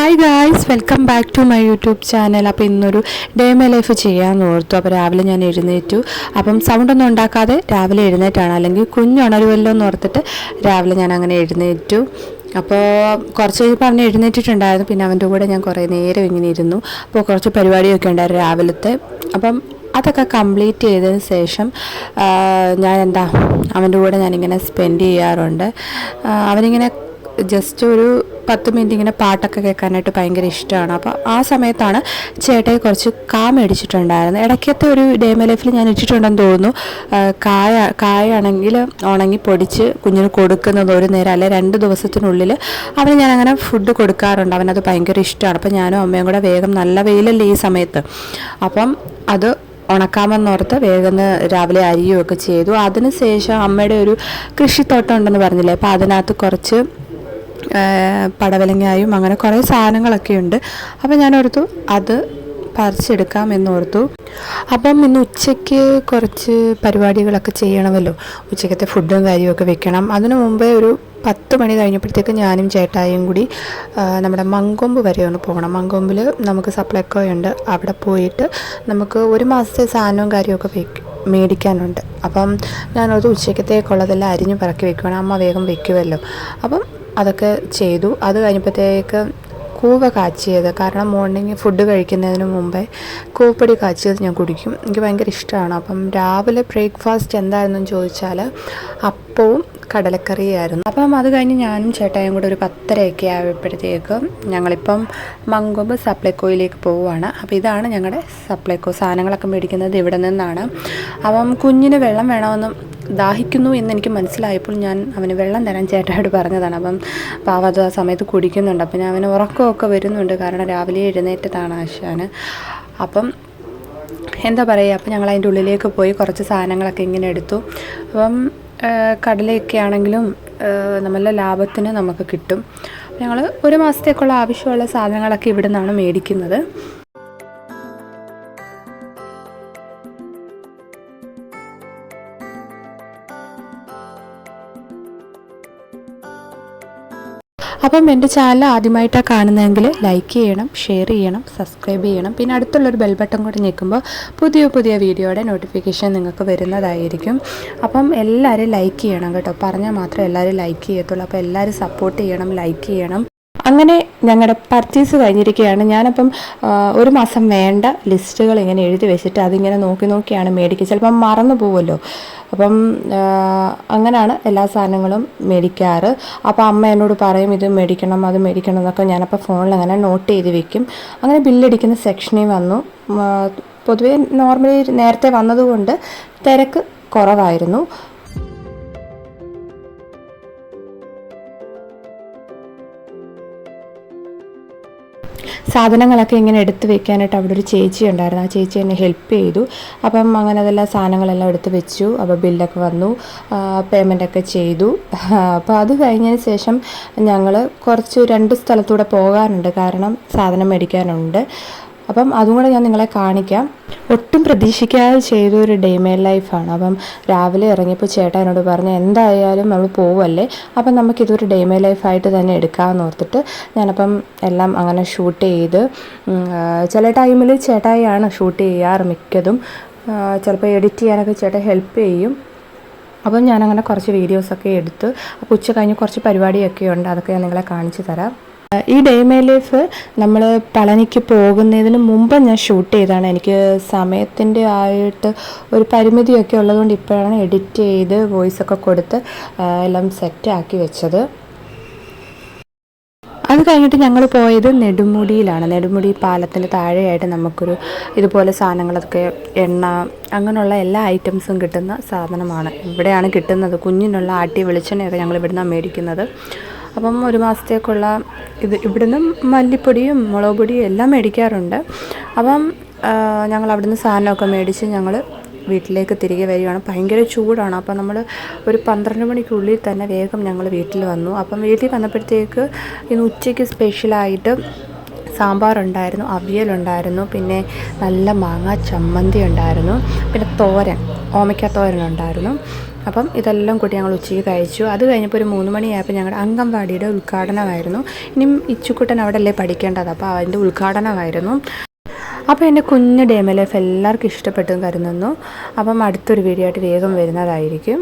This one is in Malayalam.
Hi guys welcome back to my YouTube channel അപ്പോൾ ഇന്നൊരു ഡേ മൈ ലൈഫ് ചെയ്യാമെന്ന് ഓർത്തു. അപ്പോൾ രാവിലെ ഞാൻ എഴുന്നേറ്റു. അപ്പം സൗണ്ടൊന്നും ഉണ്ടാക്കാതെ രാവിലെ എഴുന്നേറ്റാണ്. അല്ലെങ്കിൽ കുഞ്ഞുണരുമല്ലോ എന്ന് ഓർത്തിട്ട് രാവിലെ ഞാൻ അങ്ങനെ എഴുന്നേറ്റു. അപ്പോൾ കുറച്ച് കഴിഞ്ഞപ്പോൾ അവനെ എഴുന്നേറ്റിട്ടുണ്ടായിരുന്നു. പിന്നെ അവന്റെ കൂടെ ഞാൻ കുറേ നേരം ഇങ്ങനെ ഇരുന്നു. അപ്പോൾ കുറച്ച് പരിപാടിയൊക്കെ ഉണ്ടായിരുന്നു രാവിലത്തെ. അപ്പം അതൊക്കെ കംപ്ലീറ്റ് ചെയ്തതിന് ശേഷം ഞാൻ എന്താ അവന്റെ കൂടെ ഞാനിങ്ങനെ സ്പെൻഡ് ചെയ്യാറുണ്ട്. അവനിങ്ങനെ ജസ്റ്റ് ഒരു പത്ത് മിനിറ്റ് ഇങ്ങനെ പാട്ടൊക്കെ കേൾക്കാനായിട്ട് ഭയങ്കര ഇഷ്ടമാണ്. അപ്പോൾ ആ സമയത്താണ് ചേട്ടയെ കുറച്ച് കാ മേടിച്ചിട്ടുണ്ടായിരുന്നു ഇടയ്ക്കത്തെ ഒരു ഡേ മൈ ലൈഫിൽ ഞാൻ ഇട്ടിട്ടുണ്ടെന്ന് തോന്നുന്നു. കായ കായാണെങ്കിൽ ഉണങ്ങി പൊടിച്ച് കുഞ്ഞിന് കൊടുക്കുന്നത് ഒരു നേരം അല്ലെ രണ്ട് ദിവസത്തിനുള്ളിൽ അവന് ഞാൻ അങ്ങനെ ഫുഡ് കൊടുക്കാറുണ്ട്. അവനത് ഭയങ്കര ഇഷ്ടമാണ്. അപ്പോൾ ഞാനും അമ്മയും കൂടെ വേഗം നല്ല വെയിലല്ലേ ഈ സമയത്ത്. അപ്പം അത് ഉണക്കാമെന്നോർത്ത് വേഗം രാവിലെ അരിയുമൊക്കെ ചെയ്തു. അതിനുശേഷം അമ്മയുടെ ഒരു കൃഷിത്തോട്ടം ഉണ്ടെന്ന് പറഞ്ഞില്ലേ? അപ്പോൾ അതിനകത്ത് കുറച്ച് പടവലങ്ങായും അങ്ങനെ കുറേ സാധനങ്ങളൊക്കെ ഉണ്ട്. അപ്പോൾ ഞാൻ ഓർത്തു അത് പറിച്ചെടുക്കാം എന്നോർത്തു അപ്പം ഇന്ന് ഉച്ചയ്ക്ക് കുറച്ച് പരിപാടികളൊക്കെ ചെയ്യണമല്ലോ. ഉച്ചയ്ക്കത്തെ ഫുഡും കാര്യമൊക്കെ വെക്കണം. അതിനു മുമ്പേ ഒരു പത്ത് മണി കഴിഞ്ഞപ്പോഴത്തേക്ക് ഞാനും ചേട്ടായും കൂടി നമ്മുടെ മങ്കൊമ്പ് വരെ ഒന്ന് പോകണം. മങ്കൊമ്പിൽ നമുക്ക് സപ്ലൈക്കോ ഉണ്ട്. അവിടെ പോയിട്ട് നമുക്ക് ഒരു മാസത്തെ സാധനവും കാര്യമൊക്കെ വെക്കും മേടിക്കാനുണ്ട്. അപ്പം ഞാനത് ഉച്ചയ്ക്കത്തേക്കുള്ളതെല്ലാം അരിഞ്ഞ് പറക്കി വെക്കുവാണ്. അമ്മ വേഗം വെക്കുമല്ലോ അപ്പം അതൊക്കെ ചെയ്തു. അത് കഴിഞ്ഞപ്പോഴത്തേക്ക് കൂവ കാച്ചിയത്. കാരണം മോർണിംഗ് ഫുഡ് കഴിക്കുന്നതിന് മുമ്പേ കൂവപ്പൊടി കാച്ചിയത് ഞാൻ കുടിക്കും. എനിക്ക് ഭയങ്കര ഇഷ്ടമാണ്. അപ്പം രാവിലെ ബ്രേക്ക്ഫാസ്റ്റ് എന്തായിരുന്നു ചോദിച്ചാൽ അപ്പവും കടലക്കറിയായിരുന്നു. അപ്പം അത് കഴിഞ്ഞ് ഞാനും ചേട്ടായും കൂടെ ഒരു പത്തരയൊക്കെ ആയപ്പോഴത്തേക്ക് ഞങ്ങളിപ്പം മങ്കൊമ്പ് സപ്ലൈക്കോയിലേക്ക് പോവുകയാണ്. അപ്പോൾ ഇതാണ് ഞങ്ങളുടെ സപ്ലൈക്കോ സാധനങ്ങളൊക്കെ മേടിക്കുന്നത് ഇവിടെ നിന്നാണ്. അപ്പം കുഞ്ഞിന് വെള്ളം വേണമെന്ന് ദാഹിക്കുന്നു എന്നെനിക്ക് മനസ്സിലായപ്പോൾ ഞാൻ അവന് വെള്ളം തരാൻ ചേട്ടായോട് പറഞ്ഞതാണ്. അപ്പം പാവ അത് ആ സമയത്ത് കുടിക്കുന്നുണ്ട്. അപ്പം അവന് ഉറക്കമൊക്കെ വരുന്നുണ്ട്. കാരണം രാവിലെ എഴുന്നേറ്റതാണ് ആശാന്. അപ്പം എന്താ പറയുക അപ്പം ഞങ്ങൾ അതിന്റെ ഉള്ളിലേക്ക് പോയി കുറച്ച് സാധനങ്ങളൊക്കെ ഇങ്ങനെ എടുത്തു. അപ്പം കടലയൊക്കെ ആണെങ്കിലും നമ്മളെ ലാഭത്തിന് നമുക്ക് കിട്ടും. ഞങ്ങൾ ഒരു മാസത്തേക്കുള്ള ആവശ്യമുള്ള സാധനങ്ങളൊക്കെ ഇവിടെ നിന്നാണ് മേടിക്കുന്നത്. അപ്പം എന്റെ ചാനൽ ആദ്യമായിട്ടാണ് കാണുന്നതെങ്കിൽ ലൈക്ക് ചെയ്യണം ഷെയർ ചെയ്യണം സബ്സ്ക്രൈബ് ചെയ്യണം. പിന്നെ അടുത്തുള്ളൊരു ബെൽ ബട്ടൺ കൂടി ഞെക്കുമ്പോൾ പുതിയ പുതിയ വീഡിയോയുടെ നോട്ടിഫിക്കേഷൻ നിങ്ങൾക്ക് വരുന്നതായിരിക്കും. അപ്പം എല്ലാവരും ലൈക്ക് ചെയ്യണം കേട്ടോ. പറഞ്ഞാൽ മാത്രമേ എല്ലാവരും ലൈക്ക് ചെയ്യത്തുള്ളൂ. അപ്പോൾ എല്ലാവരും സപ്പോർട്ട് ചെയ്യണം ലൈക്ക് ചെയ്യണം. അങ്ങനെ ഞങ്ങളുടെ പർച്ചേസ് കഴിഞ്ഞിരിക്കുകയാണ് ഞാനപ്പം ഒരു മാസം വേണ്ട ലിസ്റ്റുകൾ ഇങ്ങനെ എഴുതി വെച്ചിട്ട് അതിങ്ങനെ നോക്കി നോക്കിയാണ് മേടിക്കുക. ചിലപ്പം മറന്നു പോവുമല്ലോ അപ്പം അങ്ങനെയാണ് എല്ലാ സാധനങ്ങളും മേടിക്കാറ്. അപ്പോൾ അമ്മ എന്നോട് പറയും ഇത് മേടിക്കണം അത് മേടിക്കണം എന്നൊക്കെ ഞാനപ്പോൾ ഫോണിൽ അങ്ങനെ നോട്ട് ചെയ്ത് വെക്കും. അങ്ങനെ ബില്ലടിക്കുന്ന സെക്ഷനിൽ വന്നു. പൊതുവേ നോർമലി നേരത്തെ വന്നതുകൊണ്ട് തിരക്ക് കുറവായിരുന്നു. സാധനങ്ങളൊക്കെ ഇങ്ങനെ എടുത്ത് വെക്കാനായിട്ട് അവിടെ ഒരു ചേച്ചി ഉണ്ടായിരുന്നു. ആ ചേച്ചി എന്നെ ഹെൽപ്പ് ചെയ്തു. അപ്പം അങ്ങനെ അതെല്ലാം സാധനങ്ങളെല്ലാം എടുത്ത് വെച്ചു. അപ്പോൾ ബില്ലൊക്കെ വന്നു. പേയ്മെന്റ് ഒക്കെ ചെയ്തു. അപ്പോൾ അത് കഴിഞ്ഞതിന് ശേഷം ഞങ്ങൾ കുറച്ച് രണ്ട് സ്ഥലത്തൂടെ പോകാനുണ്ട് കാരണം സാധനം മേടിക്കാനുണ്ട്. അപ്പം അതും കൂടെ ഞാൻ നിങ്ങളെ കാണിക്കാം. ഒട്ടും പ്രതീക്ഷിക്കാതെ ചെയ്ത ഒരു ഡേ മേ ലൈഫാണ് അപ്പം രാവിലെ ഇറങ്ങിയപ്പോൾ ചേട്ടാ എന്നോട് പറഞ്ഞു എന്തായാലും നമ്മൾ പോവല്ലേ? അപ്പം നമുക്കിതൊരു ഡേ മേ ലൈഫായിട്ട് തന്നെ എടുക്കാമെന്ന് ഓർത്തിട്ട് ഞാനപ്പം എല്ലാം അങ്ങനെ ഷൂട്ട് ചെയ്ത് ചില ടൈമിൽ ചേട്ടായിയാണ് ഷൂട്ട് ചെയ്യാറ് മിക്കതും. ചിലപ്പോൾ എഡിറ്റ് ചെയ്യാനൊക്കെ ചേട്ടൻ ഹെൽപ്പ് ചെയ്യും. അപ്പം ഞാനങ്ങനെ കുറച്ച് വീഡിയോസൊക്കെ എടുത്ത് അപ്പോൾ ഉച്ച കഴിഞ്ഞ് കുറച്ച് പരിപാടിയൊക്കെ ഉണ്ട് അതൊക്കെ ഞാൻ നിങ്ങളെ കാണിച്ചു തരാം. ഈ ഡേ മൈ ലൈഫ് നമ്മൾ പളനിക്ക് പോകുന്നതിന് മുമ്പ് ഞാൻ ഷൂട്ട് ചെയ്താണ് എനിക്ക് സമയത്തിന്റെ ആയിട്ട് ഒരു പരിമിതിയൊക്കെ ഉള്ളതുകൊണ്ട് ഇപ്പോഴാണ് എഡിറ്റ് ചെയ്ത് വോയിസ് ഒക്കെ കൊടുത്ത് എല്ലാം സെറ്റ് ആക്കി വെച്ചത്. അത് കഴിഞ്ഞിട്ട് ഞങ്ങൾ പോയത് നെടുമുടിയിലാണ്. നെടുമുടി പാലത്തിന്റെ താഴെയായിട്ട് നമുക്കൊരു ഇതുപോലെ സാധനങ്ങളൊക്കെ എണ്ണ അങ്ങനെയുള്ള എല്ലാ ഐറ്റംസും കിട്ടുന്ന സാധനമാണ്. ഇവിടെയാണ് കിട്ടുന്നത് കുഞ്ഞിനുള്ള ആട്ടി വെളിച്ചെണ്ണയൊക്കെ ഞങ്ങൾ ഇവിടുന്ന് മേടിക്കുന്നത്. അപ്പം ഒരു മാസത്തേക്കുള്ള ഇത് ഇവിടുന്ന് മല്ലിപ്പൊടിയും മുളക് പൊടിയും എല്ലാം മേടിക്കാറുണ്ട്. അപ്പം ഞങ്ങൾ അവിടുന്ന് സാധനമൊക്കെ മേടിച്ച് ഞങ്ങൾ വീട്ടിലേക്ക് തിരികെ വരികയാണ്. ഭയങ്കര ചൂടാണ്. അപ്പം നമ്മൾ ഒരു പന്ത്രണ്ട് മണിക്കുള്ളിൽ തന്നെ വേഗം ഞങ്ങൾ വീട്ടിൽ വന്നു. അപ്പം വീട്ടിൽ വന്നപ്പോഴത്തേക്ക് ഇന്ന് ഉച്ചയ്ക്ക് സ്പെഷ്യലായിട്ട് സാമ്പാറുണ്ടായിരുന്നു അവിയലുണ്ടായിരുന്നു പിന്നെ നല്ല മാങ്ങ ചമ്മന്തി ഉണ്ടായിരുന്നു പിന്നെ തോരൻ ഓമയ്ക്ക തോരൻ ഉണ്ടായിരുന്നു അപ്പം ഇതെല്ലാം കൂട്ടി ഞങ്ങൾ ഉച്ചയ്ക്ക് കഴിച്ചു. അത് കഴിഞ്ഞപ്പോൾ ഒരു മൂന്ന് മണിയായപ്പോൾ ഞങ്ങളുടെ അംഗൻവാടിയുടെ ഉദ്ഘാടനമായിരുന്നു. ഇനിയും ഇച്ചുക്കുട്ടൻ അവിടെ അല്ലേ പഠിക്കേണ്ടത്? അപ്പോൾ അതിന്റെ ഉദ്ഘാടനമായിരുന്നു. അപ്പോൾ എന്റെ കുഞ്ഞ് ഡേമ എല്ലാവർക്കും ഇഷ്ടപ്പെട്ടു കരുതുന്നു. അപ്പം അടുത്തൊരു വീഡിയോ ആയിട്ട് വേഗം വരുന്നതായിരിക്കും.